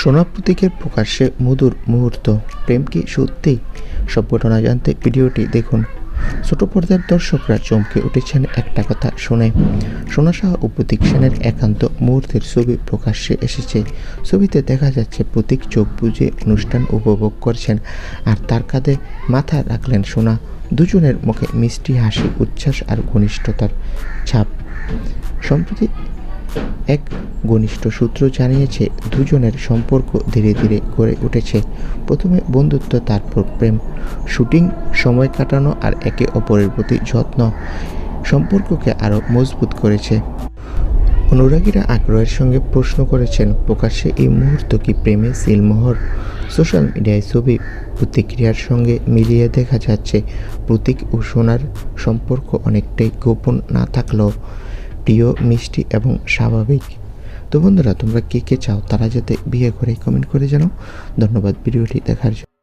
সোনা প্রতীকের প্রকাশ্যে মধুর মুহূর্ত। প্রেম কি সত্যি? সব ঘটনা জানতে ভিডিওটি দেখুন। ছোট পর্দার দর্শকরা চমকে উঠেছেন একটা কথা শুনে। সোনা শাহ ও প্রতীক সেনের একান্ত মুহূর্তের ছবি প্রকাশ্যে এসেছে। ছবিতে দেখা যাচ্ছে প্রতীক চোখ বুজে অনুষ্ঠান উপভোগ করছেন আর তার কাঁধে মাথা রাখলেন সোনা। দুজনের মুখে মিষ্টি হাসি, উচ্ছ্বাস আর ঘনিষ্ঠতার ছাপ। সম্প্রতি এক ঘনিষ্ঠ সূত্র জানিয়েছে, দুজনের সম্পর্ক ধীরে ধীরে গড়ে উঠেছে। প্রথমে বন্ধুত্ব, তারপর প্রেম। শুটিং, সময় কাটানো আর একে অপরের প্রতি যত্ন সম্পর্ককে আরও মজবুত করেছে। অনুরাগীরা আগ্রহের সঙ্গে প্রশ্ন করেছেন, প্রকাশ্যে এই মুহূর্ত কি প্রেমে সিলমোহর? সোশ্যাল মিডিয়ায় ছবি প্রতিক্রিয়ার সঙ্গে মিলিয়ে দেখা যাচ্ছে, প্রতীক ও সোনার সম্পর্ক অনেকটাই গোপন না থাকলেও। প্রিয়, মিষ্টি এবং স্বাভাবিক। তো বন্ধুরা, তোমরা কে কে চাও তারা যাতে বিয়ে করে কমেন্ট করে জানাও। ধন্যবাদ ভিডিওটি দেখার জন্য।